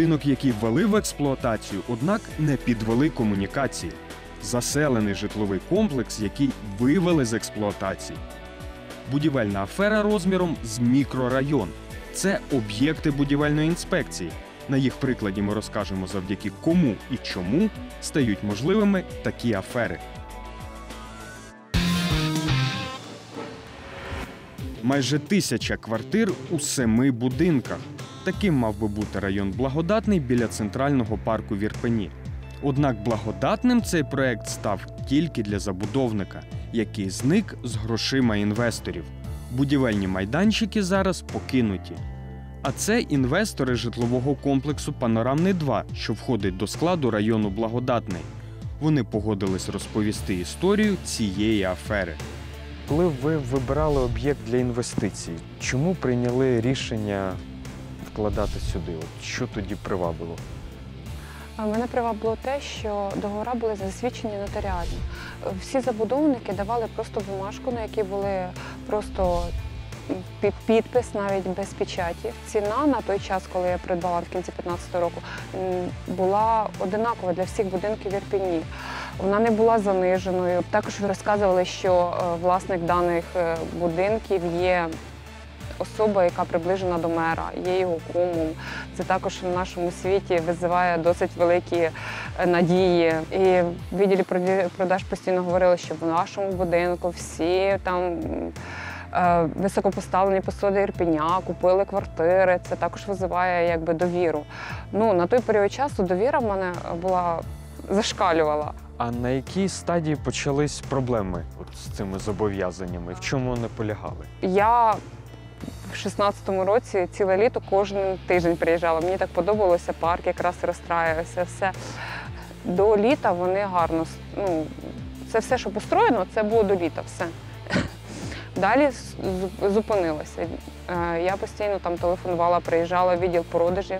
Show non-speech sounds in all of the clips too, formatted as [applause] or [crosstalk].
Будинок, який ввели в експлуатацію, однак не підвели комунікації. Заселений житловий комплекс, який вивели з експлуатації. Будівельна афера розміром з мікрорайон. Це об'єкти будівельної інспекції. На їх прикладі ми розкажемо завдяки кому і чому стають можливими такі афери. Майже тисяча квартир у семи будинках. Таким мав би бути район Благодатний біля центрального парку в Ірпені. Однак благодатним цей проект став тільки для забудовника, який зник з грошима інвесторів. Будівельні майданчики зараз покинуті. А це інвестори житлового комплексу Панорамний 2, що входить до складу району Благодатний. Вони погодились розповісти історію цієї афери. Коли ви вибирали об'єкт для інвестицій, чому прийняли рішення вкладати сюди? От що тоді привабило? Мене привабило те, що договори були засвідчені нотаріально. Всі забудовники давали просто бумажку, на якій були просто пі- підпис навіть без печаті. Ціна на той час, коли я придбала в кінці 2015 року, була одинакова для всіх будинків в Ірпіні. Вона не була заниженою. Також розказували, що е, власник даних е, будинків є особа, яка приближена до мера, є його кумом. Це також в нашому світі визиває досить великі е, надії. І в відділі продаж постійно говорили, що в нашому будинку всі там. е, Високопоставлені посуди Ірпеня, купили квартири. Це також визиває якби довіру. Ну на той період часу довіра в мене була зашкалювала. А на якій стадії почались проблеми от з цими зобов'язаннями? В чому вони полягали? Я в 16-му році ціле літо кожен тиждень приїжджала. Мені так подобалося, парк якраз розстраювався, все. До літа вони гарно. Ну, це все, що построєно, це було до літа, все. [laughs] Далі з- зу- зупинилося. Е, Я постійно там телефонувала, приїжджала в відділ продажів.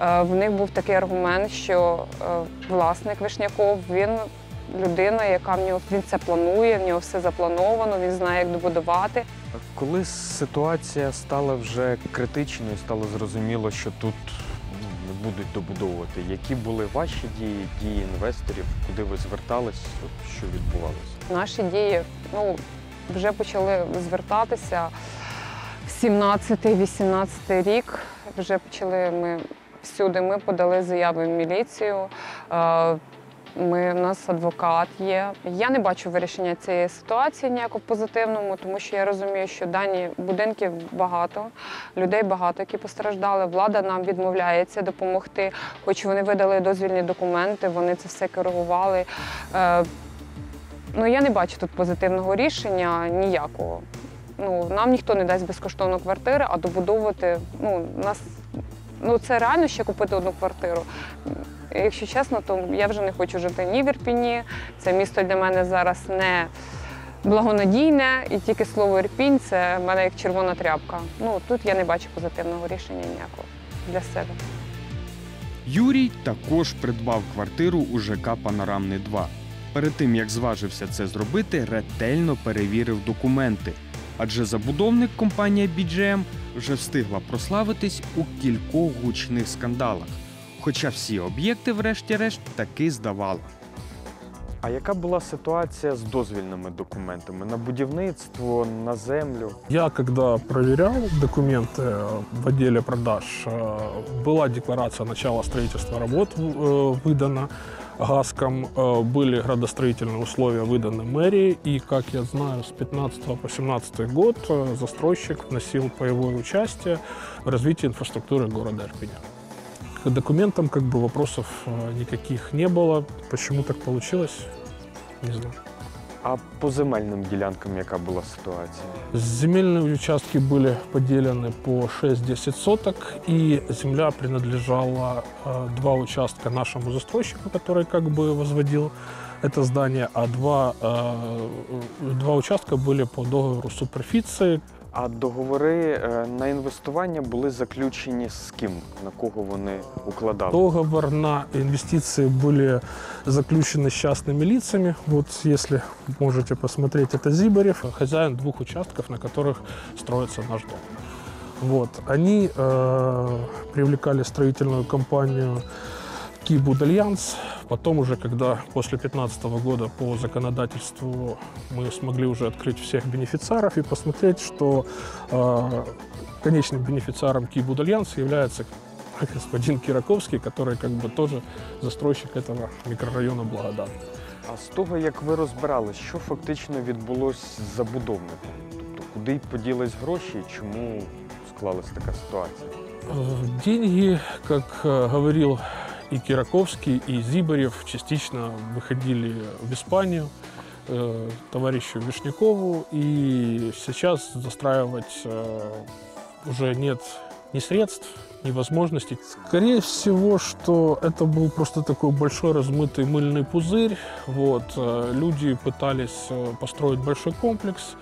Е, В них був такий аргумент, що е, власник Вишняков, він людина, яка в нього він це планує, в нього все заплановано, він знає, як добудувати. Коли ситуація стала вже критичною, стало зрозуміло, що тут ну, не будуть добудовувати. Які були ваші дії, дії інвесторів, куди ви звертались, от що відбувалося? Наші дії ну, вже почали звертатися в 17-18 рік. Вже почали ми всюди. Ми подали заяви в міліцію. Ми, у нас адвокат є. Я не бачу вирішення цієї ситуації ніякого позитивному, тому що я розумію, що дані будинків багато, людей багато, які постраждали. Влада нам відмовляється допомогти, хоч вони видали дозвільні документи, вони це все коригували. Е, Ну, я не бачу тут позитивного рішення ніякого. Ну, нам ніхто не дасть безкоштовно квартири, а добудовувати, ну, нас, ну, це реально ще купити одну квартиру. Якщо чесно, то я вже не хочу жити ні в Ірпіні. Це місто для мене зараз не благонадійне, і тільки слово Ірпінь це в мене як червона тряпка. Ну, тут я не бачу позитивного рішення ніякого для себе. Юрій також придбав квартиру у ЖК Панорамний 2. Перед тим як зважився це зробити, ретельно перевірив документи. Адже забудовник компанія BGM вже встигла прославитись у кількох гучних скандалах. Хоча всі об'єкти, врешті-решт, таки здавала. А яка була ситуація з дозвільними документами на будівництво, на землю? Я, когда проверял документы э, в отделе продаж, э, была декларация начала строительства работ э, выдана ГАСКом, э, были градостроительные условия выданы мэрии, и, как я знаю, с 15 по 17 год э, застройщик вносил паевое участие в развитие инфраструктуры города Ирпеня. К документам как бы вопросов э, никаких не было. Почему так получилось, не знаю. А по земельним ділянкам яка була ситуація? Земельные участки были поделены по 6-10 соток, и земля принадлежала э, два участка нашему застройщику, который как бы возводил это здание, а два, э, два участка были по договору суперфиции. А договори е, на інвестування були заключені з ким? На кого вони укладали? Договор на инвестиции были заключены с частными лицами. Вот если можете посмотреть, это Зибарев, хозяин двух участков, на которых строится наш дом. Вот. Они э, привлекали строительную компанию Кибуд Альянс. Потом уже, когда после 2015 года по законодательству мы смогли уже открыть всех бенефициаров и посмотреть, что э, конечным бенефициаром Кибуд Альянс является господин Кираковский, который как бы тоже застройщик этого микрорайона Благодат. А з того, як ви розбирали, що фактично відбулося з забудовником? Тобто, куди поділись гроші і чому склалась така ситуація? Э, Деньги, как э, говорил и Кираковский, и Зибарев, частично выходили в Испанию э, товарищу Вишнякову, и сейчас застраивать э, уже нет ни средств, ни возможностей. Скорее всего, что это был просто такой большой размытый мыльный пузырь. Вот. э, Люди пытались э, построить большой комплекс,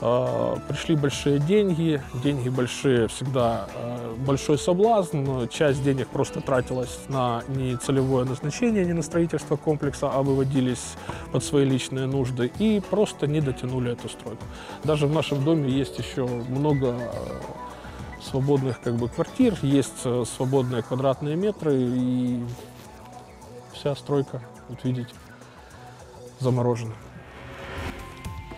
Пришли большие деньги, деньги большие всегда э, большой соблазн, часть денег просто тратилась на нецелевое назначение, не на строительство комплекса, а выводились под свои личные нужды и просто не дотянули эту стройку. Даже в нашем доме есть еще много э, свободных как бы, квартир, есть свободные квадратные метры и вся стройка, вот видите, заморожена.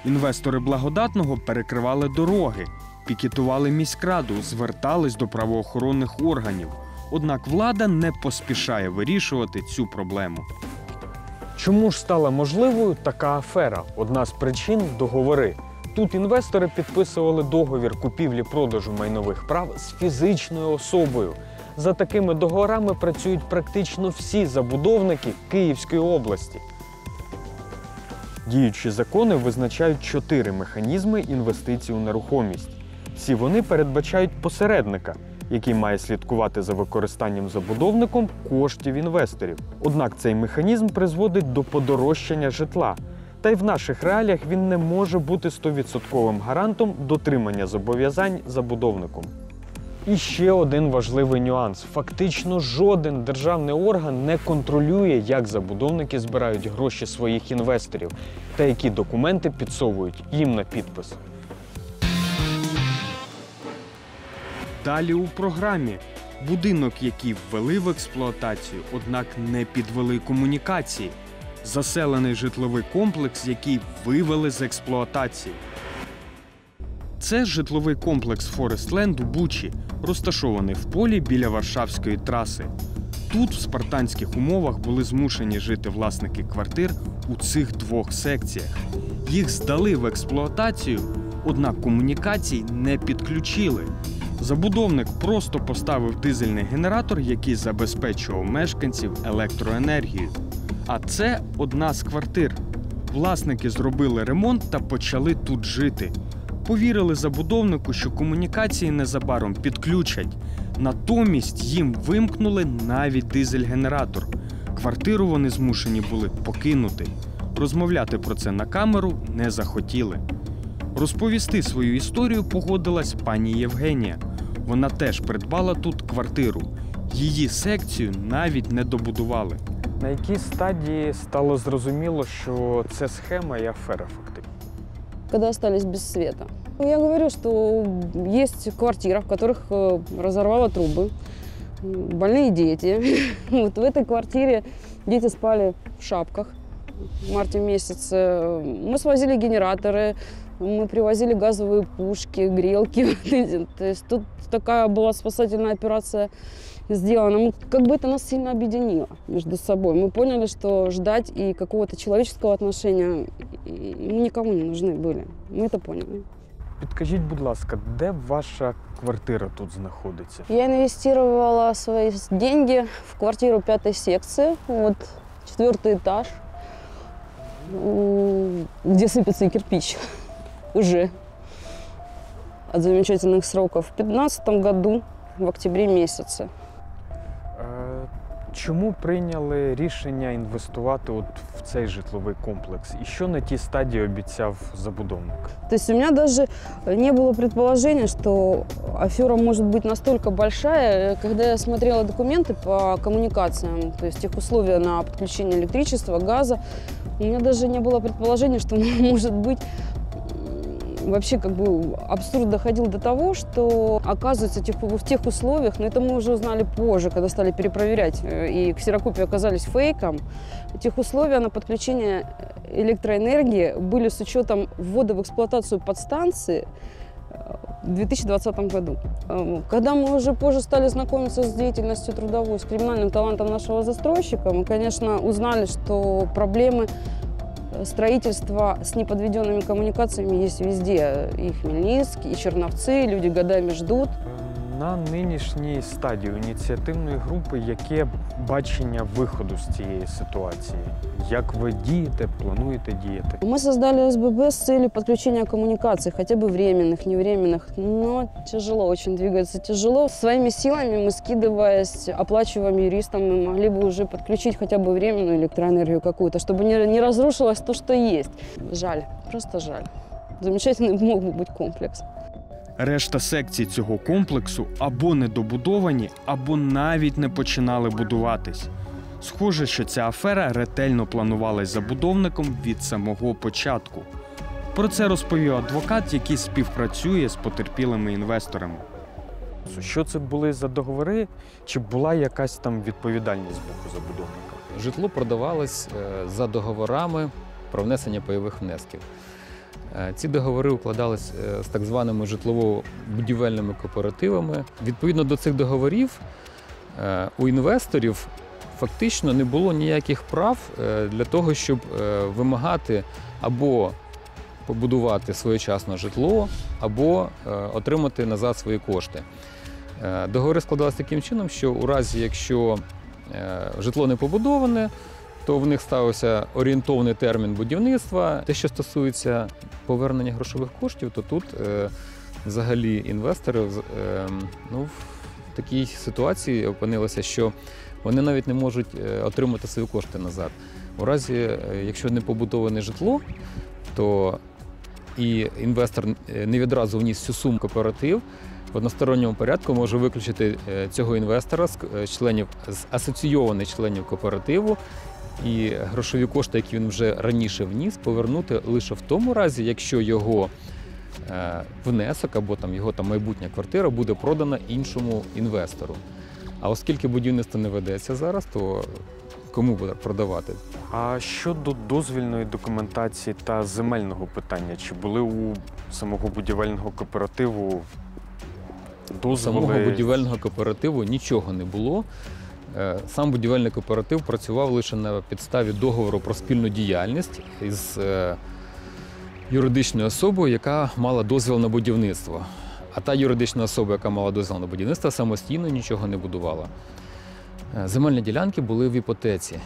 Інвестори благодатного перекривали дороги, пікетували міськраду, звертались до правоохоронних органів. Однак влада не поспішає вирішувати цю проблему. Чому ж стала можливою така афера? Одна з причин договори. Тут інвестори підписували договір купівлі-продажу майнових прав з фізичною особою. За такими договорами працюють практично всі забудовники Київської області. Діючі закони визначають чотири механізми інвестицій у нерухомість. Всі вони передбачають посередника, який має слідкувати за використанням забудовником коштів інвесторів. Однак цей механізм призводить до подорожчання житла. Та й в наших реаліях він не може бути 100% гарантом дотримання зобов'язань забудовником. І ще один важливий нюанс: фактично жоден державний орган не контролює, як забудовники збирають гроші своїх інвесторів та які документи підсовують їм на підпис. Далі у програмі будинок, який ввели в експлуатацію, однак не підвели комунікації. Заселений житловий комплекс, який вивели з експлуатації. Це житловий комплекс Форестленд у Бучі, розташований в полі біля Варшавської траси. Тут в спартанських умовах були змушені жити власники квартир у цих двох секціях. Їх здали в експлуатацію, однак комунікацій не підключили. Забудовник просто поставив дизельний генератор, який забезпечував мешканців електроенергією. А це одна з квартир. Власники зробили ремонт та почали тут жити. Повірили забудовнику, що комунікації незабаром підключать. Натомість їм вимкнули навіть дизель-генератор. Квартиру вони змушені були покинути. Розмовляти про це на камеру не захотіли. Розповісти свою історію погодилась пані Євгенія. Вона теж придбала тут квартиру. Її секцію навіть не добудували. На якій стадії стало зрозуміло, що це схема і афера? Когда остались без света. Я говорю, что есть квартира, в которых э, разорвало трубы, больные дети. [laughs] Вот в этой квартире дети спали в шапках в марте месяце. Мы свозили генераторы, мы привозили газовые пушки, грелки. [laughs] То есть тут такая была спасательная операция сделана. Как бы это нас сильно объединило между собой. Мы поняли, что ждать и какого-то человеческого отношения мы никому не нужны были. Мы это поняли. Підкажіть, будь ласка, де ваша квартира тут знаходиться? Я инвестировала свои деньги в квартиру пятой секции, вот четвертый этаж, где сыпется кирпич [laughs] уже от замечательных сроков. В 2015 году, в октябре месяце. Е, Чому прийняли рішення інвестувати от в цей житловий комплекс? І що на тій стадії обіцяв забудовник? То есть у меня даже не было предположения, что афера может [laughs] быть настолько большая. Когда я смотрела документы по коммуникациям, то есть их условия на подключение электричества, газа, у меня даже не было предположения, что может быть м, вообще как бы абсурд доходил до того, что оказывается тех- в тех условиях, но это мы уже узнали позже, когда стали перепроверять, э, и ксерокопии оказались фейком, тех условия на подключение электроэнергии были с учетом ввода в эксплуатацию подстанции э, в 2020 году. Э, Когда мы уже позже стали знакомиться с деятельностью трудовой, с криминальным талантом нашего застройщика, мы, конечно, узнали, что проблемы э, строительства с неподведенными коммуникациями есть везде. И Хмельницк, и Черновцы, люди годами ждут. На нинішній стадії ініціативної групи яке бачення виходу з цієї ситуації? Як ви дієте, плануєте діяти? Мы создали СББ с целью подключения коммуникаций, хотя бы временных, невременных, но тяжело, очень двигаться тяжело. Своими силами мы, скидываясь, оплачиваем юристам, мы могли бы уже подключить хотя бы временную электроэнергию какую-то, чтобы не, не разрушилось то, что есть. Жаль, просто жаль. Замечательный [laughs] мог бы быть комплекс. Решта секцій цього комплексу або недобудовані, або навіть не починали будуватись. Схоже, що ця афера ретельно планувалась забудовником від самого початку. Про це розповів адвокат, який співпрацює з потерпілими інвесторами. Що це були за договори? Чи була якась там відповідальність з боку забудовника? Житло продавалось е, за договорами про внесення пайових внесків. Е, Ці договори укладались е, з так званими житлово-будівельними кооперативами. Відповідно до цих договорів е, у інвесторів фактично не було ніяких прав для того, щоб вимагати або побудувати своєчасно житло, або отримати назад свої кошти. Договори складалися таким чином, що у разі, якщо житло не побудоване, то в них ставився орієнтовний термін будівництва. Те, що стосується повернення грошових коштів, то тут е, взагалі інвестори е, ну, в такій ситуації опинилися, що вони навіть не можуть е, отримати свої кошти назад. У разі, е, якщо не побудоване житло, то і інвестор е, не відразу вніс всю суму кооператив, в односторонньому порядку може виключити цього інвестора з членів з асоційованих членів кооперативу. І грошові кошти, які він вже раніше вніс, повернути лише в тому разі, якщо його е, внесок або там його там майбутня квартира буде продана іншому інвестору. А оскільки будівництво не ведеться зараз, то кому буде продавати? А щодо дозвільної документації та земельного питання, чи були у самого будівельного кооперативу дозволи? Самого будівельного кооперативу нічого не було. Е, Сам будівельний кооператив працював лише на підставі договору про спільну діяльність із е, юридичною особою, яка мала дозвіл на будівництво. А та юридична особа, яка мала дозвіл на будівництво, самостійно нічого не будувала. Е, Земельні ділянки були в іпотеці,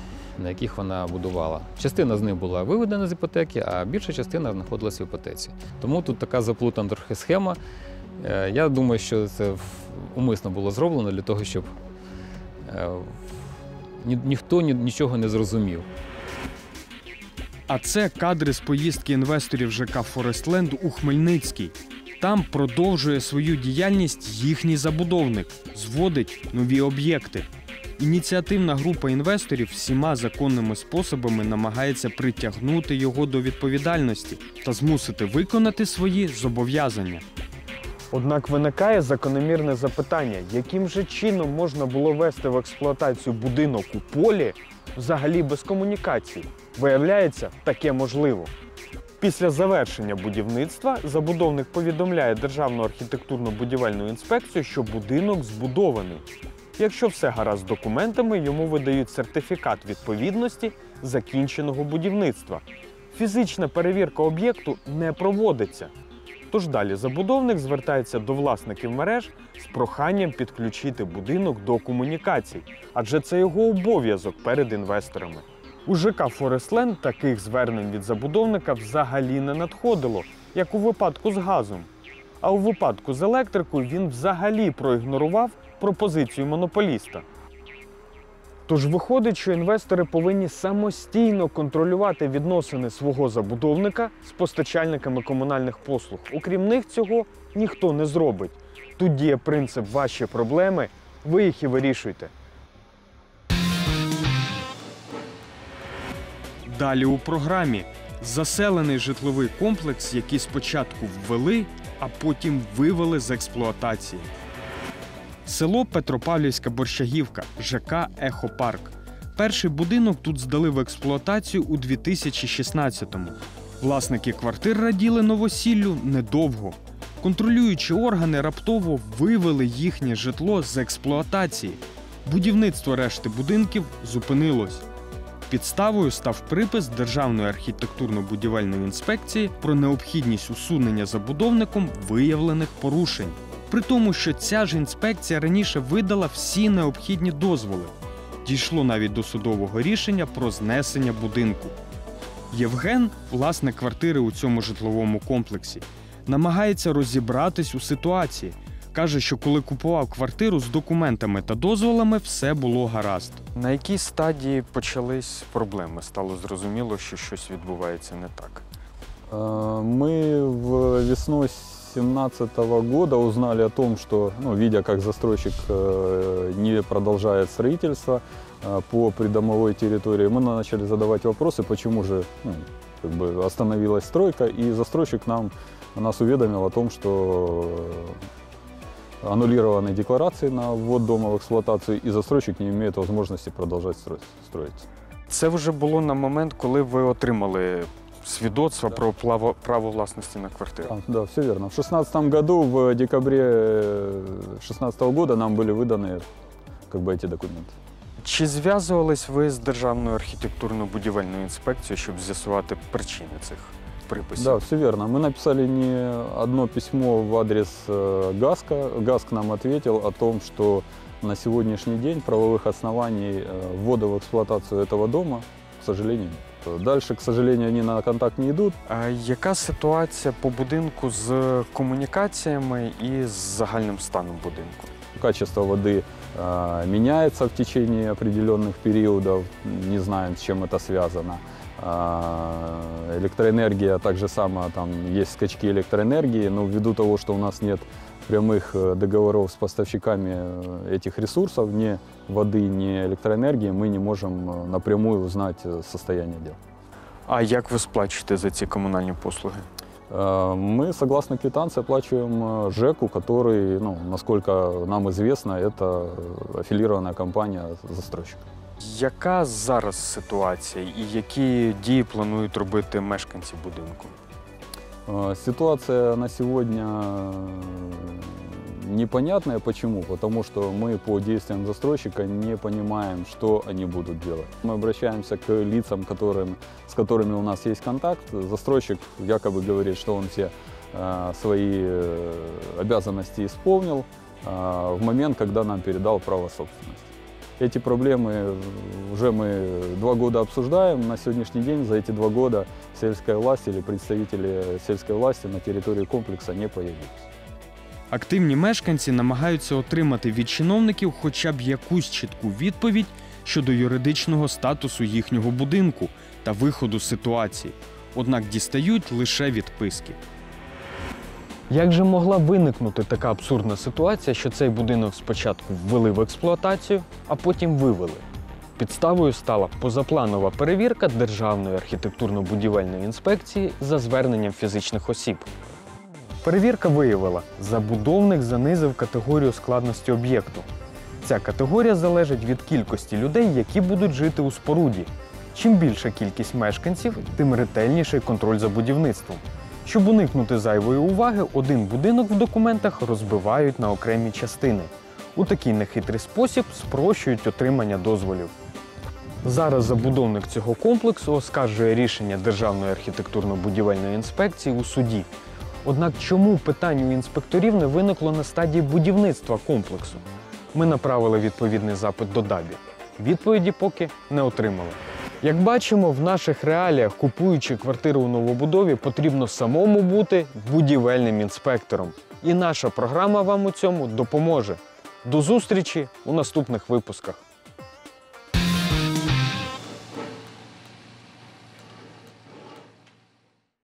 на яких вона будувала. Частина з них була виведена з іпотеки, а більша частина знаходилася в іпотеці. Тому тут така заплутана трохи схема. Я думаю, що це умисно було зроблено для того, щоб ні- ніхто ні- нічого не зрозумів. А це кадри з поїздки інвесторів ЖК Форестленд у Хмельницький. Там продовжує свою діяльність їхній забудовник, зводить нові об'єкти. Ініціативна група інвесторів всіма законними способами намагається притягнути його до відповідальності та змусити виконати свої зобов'язання. Однак виникає закономірне запитання, яким же чином можна було вести в експлуатацію будинок у полі взагалі без комунікацій? Виявляється, таке можливо. Після завершення будівництва забудовник повідомляє Державну архітектурно-будівельну інспекцію, що будинок збудований. Якщо все гаразд з документами, йому видають сертифікат відповідності закінченого будівництва. Фізична перевірка об'єкту не проводиться. Тож далі забудовник звертається до власників мереж з проханням підключити будинок до комунікацій, адже це його обов'язок перед інвесторами. У ЖК Форестленд таких звернень від забудовника взагалі не надходило, як у випадку з газом. А у випадку з електрикою він взагалі проігнорував пропозицію монополіста. Тож виходить, що інвестори повинні самостійно контролювати відносини свого забудовника з постачальниками комунальних послуг. Окрім них, цього ніхто не зробить. Тут діє принцип ваші проблеми, ви їх і вирішуйте. Далі у програмі Заселений житловий комплекс, який спочатку ввели, а потім вивели з експлуатації. Село Петропавлівська Борщагівка, ЖК Ехопарк. Перший будинок тут здали в експлуатацію у 2016-му. Власники квартир раділи новосіллю недовго. Контролюючі органи раптово вивели їхнє житло з експлуатації. Будівництво решти будинків зупинилось. Підставою став припис Державної архітектурно-будівельної інспекції про необхідність усунення забудовником виявлених порушень. При тому, що ця ж інспекція раніше видала всі необхідні дозволи. Дійшло навіть до судового рішення про знесення будинку. Євген, власник квартири у цьому житловому комплексі, намагається розібратись у ситуації. Каже, що коли купував квартиру з документами та дозволами, все було гаразд. На якій стадії почались проблеми? Стало зрозуміло, що щось відбувається не так. Э, Мы в весной 2017 года узнали о том, что, ну, видя, как застройщик э, не продолжает строительство э, по придомовой территории, мы начали задавать вопросы, почему же ну, как бы остановилась стройка, и застройщик нам, нас уведомил о том, что э, аннулированы декларации на ввод дома в эксплуатацию, и застройщик не имеет возможности продолжать строить- строиться. Це вже було на момент, коли ви отримали свідоцтво про право, право власності на квартиру. Да, да, все верно. В 2016 году, в декабре 2016 года нам были выданы как бы эти документы. Чи зв'язувались ви з Державною архітектурно-будівельною інспекцією, щоб з'ясувати причини цих приписів? Да, все верно. Мы написали не одно письмо в адрес э, ГАСКа. ГАСК нам ответил о том, что на сегодняшний день правовых оснований э, ввода в эксплуатацию этого дома, к сожалению, нет. Дальше, к сожалению, они на контакт не идут. А яка ситуація по будинку з комунікаціями і з загальним станом будинку? Качество воды э, меняется в течение определенных периодов, не знаем, с чем это связано. А, электроэнергия, так же само, там есть скачки электроэнергии, но ввиду того, что у нас нет прямых э, договоров с поставщиками э, этих ресурсов, ни воды, ни электроэнергии, мы не можем э, напрямую узнать э, состояние дел. А як ви сплачуєте за ці комунальні послуги? Э, Мы, согласно квитанции, оплачиваем э, ЖЭКу, который, ну, насколько нам известно, это э, аффилированная компания застройщика. Яка зараз ситуація і які дії планують робити мешканці будинку? Э, Ситуация на сегодня э, непонятная. Почему? Потому что мы по действиям застройщика не понимаем, что они будут делать. Мы обращаемся к лицам, которым, с которыми у нас есть контакт. Застройщик якобы говорит, что он все э, свои э, обязанности исполнил э, в момент, когда нам передал право собственности. Эти проблемы уже мы два года обсуждаем. На сегодняшний день за эти два года сельская власть или представители сельской власти на территории комплекса не появились. Активні мешканці намагаються отримати від чиновників хоча б якусь чітку відповідь щодо юридичного статусу їхнього будинку та виходу з ситуації, однак дістають лише відписки. Як же могла виникнути така абсурдна ситуація, що цей будинок спочатку ввели в експлуатацію, а потім вивели? Підставою стала позапланова перевірка Державної архітектурно-будівельної інспекції за зверненням фізичних осіб. Перевірка виявила, забудовник занизив категорію складності об'єкту. Ця категорія залежить від кількості людей, які будуть жити у споруді. Чим більша кількість мешканців, тим ретельніший контроль за будівництвом. Щоб уникнути зайвої уваги, один будинок в документах розбивають на окремі частини. У такий нехитрий спосіб спрощують отримання дозволів. Зараз забудовник цього комплексу оскаржує рішення Державної архітектурно-будівельної інспекції у суді. Однак чому питань у інспекторів не виникло на стадії будівництва комплексу? Ми направили відповідний запит до ДАБІ. Відповіді поки не отримали. Як бачимо, в наших реаліях, купуючи квартиру у новобудові, потрібно самому бути будівельним інспектором. І наша програма вам у цьому допоможе. До зустрічі у наступних випусках.